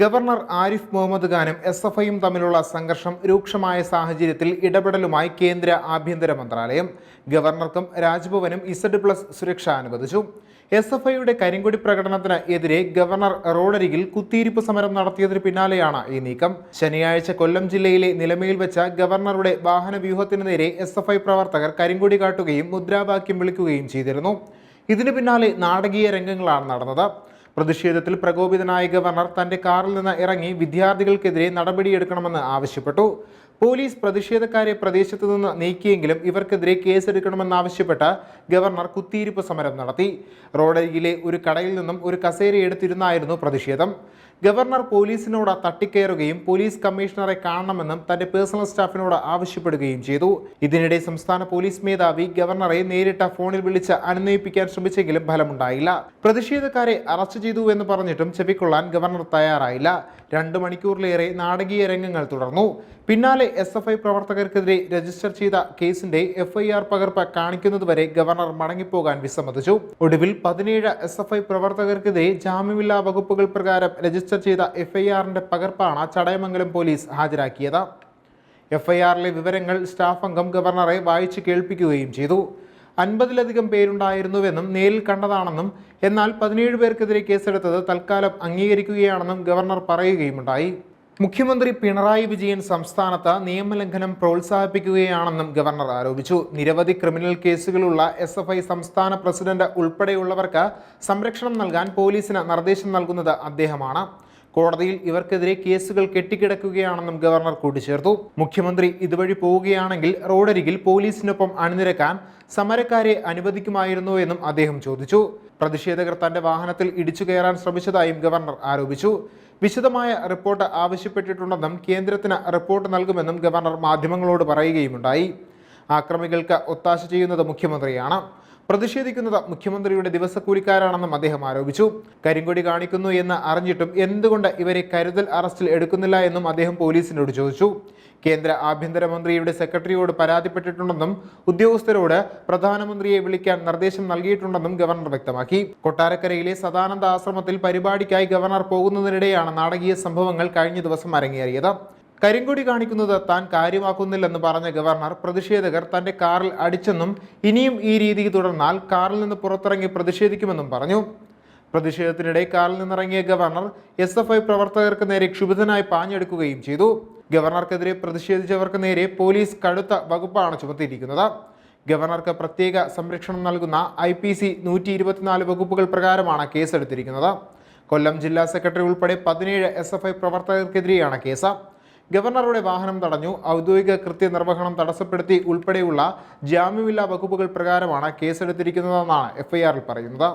Governor Arif Muhammad ഖാനും S F ഐയും തമ്മിലുള്ള സംഘർഷം രൂക്ഷമായ സാഹചര്യത്തിൽ ഇടപെടലുമായി കേന്ദ്ര ആഭ്യന്തര മന്ത്രാലയം. ഗവർണർക്കും രാജ്ഭവനും ഇസഡ് പ്ലസ് സുരക്ഷ അനുവദിച്ചു. എസ് എഫ് ഐയുടെ കരിങ്കൊടി പ്രകടനത്തിന് എതിരെ ഗവർണർ റോഡരികിൽ കുത്തിയിരിപ്പ് സമരം നടത്തിയതിന് പിന്നാലെയാണ് ഈ നീക്കം. ശനിയാഴ്ച കൊല്ലം ജില്ലയിലെ നിലമയിൽ വെച്ച ഗവർണറുടെ വാഹന വ്യൂഹത്തിന് നേരെ എസ് എഫ് ഐ പ്രവർത്തകർ കരിങ്കൊടി കാട്ടുകയും മുദ്രാവാക്യം വിളിക്കുകയും ചെയ്തിരുന്നു. ഇതിനു പിന്നാലെ നാടകീയ രംഗങ്ങളാണ് നടന്നത്. പ്രതിഷേധത്തിൽ പ്രകോപിതനായ ഗവർണർ തന്റെ കാറിൽ നിന്ന് ഇറങ്ങി വിദ്യാർത്ഥികൾക്കെതിരെ നടപടിയെടുക്കണമെന്ന് ആവശ്യപ്പെട്ടു. പോലീസ് പ്രതിഷേധക്കാരെ പ്രദേശത്തു നിന്ന് നീക്കിയെങ്കിലും ഇവർക്കെതിരെ കേസെടുക്കണമെന്നാവശ്യപ്പെട്ട് ഗവർണർ കുത്തിയിരിപ്പ് സമരം നടത്തി. റോഡരികിലെ ഒരു കടയിൽ നിന്നും ഒരു കസേര എടുത്തിരുന്നായിരുന്നു പ്രതിഷേധം. ഗവർണർ പോലീസിനോട് തട്ടിക്കയറുകയും പോലീസ് കമ്മീഷണറെ കാണണമെന്നും തന്റെ പേഴ്സണൽ സ്റ്റാഫിനോട് ആവശ്യപ്പെടുകയും ചെയ്തു. ഇതിനിടെ സംസ്ഥാന പോലീസ് മേധാവി ഗവർണറെ നേരിട്ട് ഫോണിൽ വിളിച്ച് അനുനയിപ്പിക്കാൻ ശ്രമിച്ചെങ്കിലും ഫലമുണ്ടായില്ല. പ്രതിഷേധക്കാരെ അറസ്റ്റ് ചെയ്തു എന്ന് പറഞ്ഞിട്ടും ചെവിക്കൊള്ളാൻ ഗവർണർ തയ്യാറായില്ല. രണ്ട് മണിക്കൂറിലേറെ നാടകീയ രംഗങ്ങൾ തുടർന്നു. പിന്നാലെ എസ് എഫ് ഐ പ്രവർത്തകർക്കെതിരെ രജിസ്റ്റർ ചെയ്ത കേസിന്റെ എഫ്ഐആർ പകർപ്പ് കാണിക്കുന്നതുവരെ ഗവർണർ മടങ്ങിപ്പോകാൻ വിസമ്മതിച്ചു. ഒടുവിൽ പതിനേഴ് എസ് എഫ് ഐ പ്രവർത്തകർക്കെതിരെ ജാമ്യമില്ലാ വകുപ്പുകൾ പ്രകാരം രജിസ്റ്റർ ചെയ്ത എഫ്ഐആറിന്റെ പകർപ്പാണ് ചടയമംഗലം പോലീസ് ഹാജരാക്കിയത്. എഫ്ഐആറിലെ വിവരങ്ങൾ സ്റ്റാഫ് അംഗം ഗവർണറെ വായിച്ചു കേൾപ്പിക്കുകയും ചെയ്തു. അൻപതിലധികം പേരുണ്ടായിരുന്നുവെന്നും നേരിൽ കണ്ടതാണെന്നും എന്നാൽ പതിനേഴ് പേർക്കെതിരെ കേസെടുത്തത് തൽക്കാലം അംഗീകരിക്കുകയാണെന്നും ഗവർണർ പറയുകയുമുണ്ടായി. മുഖ്യമന്ത്രി പിണറായി വിജയൻ സംസ്ഥാനത്ത് നിയമലംഘനം പ്രോത്സാഹിപ്പിക്കുകയാണെന്നും ഗവർണർ ആരോപിച്ചു. നിരവധി ക്രിമിനൽ കേസുകളുള്ള എസ് എഫ് ഐ സംസ്ഥാന പ്രസിഡന്റ് ഉൾപ്പെടെയുള്ളവർക്ക് സംരക്ഷണം നൽകാൻ പോലീസിന് നിർദ്ദേശം നൽകുന്നത് അദ്ദേഹമാണ്. കോടതിയിൽ ഇവർക്കെതിരെ കേസുകൾ കെട്ടിക്കിടക്കുകയാണെന്നും ഗവർണർ കൂട്ടിച്ചേർത്തു. മുഖ്യമന്ത്രി ഇതുവഴി പോവുകയാണെങ്കിൽ റോഡരികിൽ പോലീസിനൊപ്പം അണിനിരക്കാൻ സമരക്കാരെ അനുവദിക്കുമായിരുന്നോ എന്നും അദ്ദേഹം ചോദിച്ചു. പ്രതിഷേധകർ തന്റെ വാഹനത്തിൽ ഇടിച്ചു കയറാൻ ശ്രമിച്ചതായും ഗവർണർ ആരോപിച്ചു. വിശദമായ റിപ്പോർട്ട് ആവശ്യപ്പെട്ടിട്ടുണ്ടെന്നും കേന്ദ്രത്തിന് റിപ്പോർട്ട് നൽകുമെന്നും ഗവർണർ മാധ്യമങ്ങളോട് പറയുകയുമുണ്ടായി. ആക്രമികൾക്ക് ഒത്താശ ചെയ്യുന്നത് മുഖ്യമന്ത്രിയാണ്. പ്രതിഷേധിക്കുന്നത് മുഖ്യമന്ത്രിയുടെ ദിവസക്കൂലിക്കാരാണെന്നും അദ്ദേഹം ആരോപിച്ചു. കരിങ്കൊടി കാണിക്കുന്നു എന്ന് അറിഞ്ഞിട്ടും എന്തുകൊണ്ട് ഇവരെ കരുതൽ അറസ്റ്റിൽ എടുക്കുന്നില്ല എന്നും അദ്ദേഹം പോലീസിനോട് ചോദിച്ചു. കേന്ദ്ര ആഭ്യന്തരമന്ത്രിയുടെ സെക്രട്ടറിയോട് പരാതിപ്പെട്ടിട്ടുണ്ടെന്നും ഉദ്യോഗസ്ഥരോട് പ്രധാനമന്ത്രിയെ വിളിക്കാൻ നിർദ്ദേശം നൽകിയിട്ടുണ്ടെന്നും ഗവർണർ വ്യക്തമാക്കി. കൊട്ടാരക്കരയിലെ സദാനന്ദ ആശ്രമത്തിൽ പരിപാടിക്കായി ഗവർണർ പോകുന്നതിനിടെയാണ് നാടകീയ സംഭവങ്ങൾ കഴിഞ്ഞ ദിവസം അരങ്ങേറിയത്. കരിങ്കൊടി കാണിക്കുന്നത് താൻ കാര്യമാക്കുന്നില്ലെന്ന് പറഞ്ഞ ഗവർണർ പ്രതിഷേധകർ തന്റെ കാറിൽ അടിച്ചെന്നും ഇനിയും ഈ രീതി തുടർന്നാൽ കാറിൽ നിന്ന് പുറത്തിറങ്ങി പ്രതിഷേധിക്കുമെന്നും പറഞ്ഞു. പ്രതിഷേധത്തിനിടെ കാറിൽ നിന്നിറങ്ങിയ ഗവർണർ എസ് എഫ് ഐ പ്രവർത്തകർക്ക് നേരെ ക്ഷുഭിതനായി പാഞ്ഞെടുക്കുകയും ചെയ്തു. ഗവർണർക്കെതിരെ പ്രതിഷേധിച്ചവർക്ക് നേരെ പോലീസ് കടുത്ത വകുപ്പാണ് ചുമത്തിയിരിക്കുന്നത്. ഗവർണർക്ക് പ്രത്യേക സംരക്ഷണം നൽകുന്ന ഐ പി സി നൂറ്റി ഇരുപത്തിനാല് വകുപ്പുകൾ പ്രകാരമാണ് കേസെടുത്തിരിക്കുന്നത്. കൊല്ലം ജില്ലാ സെക്രട്ടറി ഉൾപ്പെടെ പതിനേഴ് എസ് എഫ് ഐ പ്രവർത്തകർക്കെതിരെയാണ് കേസ്. ഗവർണറുടെ വാഹനം തടഞ്ഞു. ഔദ്യോഗിക കൃത്യനിർവഹണം തടസ്സപ്പെടുത്തി ഉൾപ്പെടെയുള്ള ജാമ്യമില്ലാ വകുപ്പുകൾ പ്രകാരമാണ് കേസെടുത്തിരിക്കുന്നതെന്നാണ് എഫ്ഐആറിൽ പറയുന്നത്.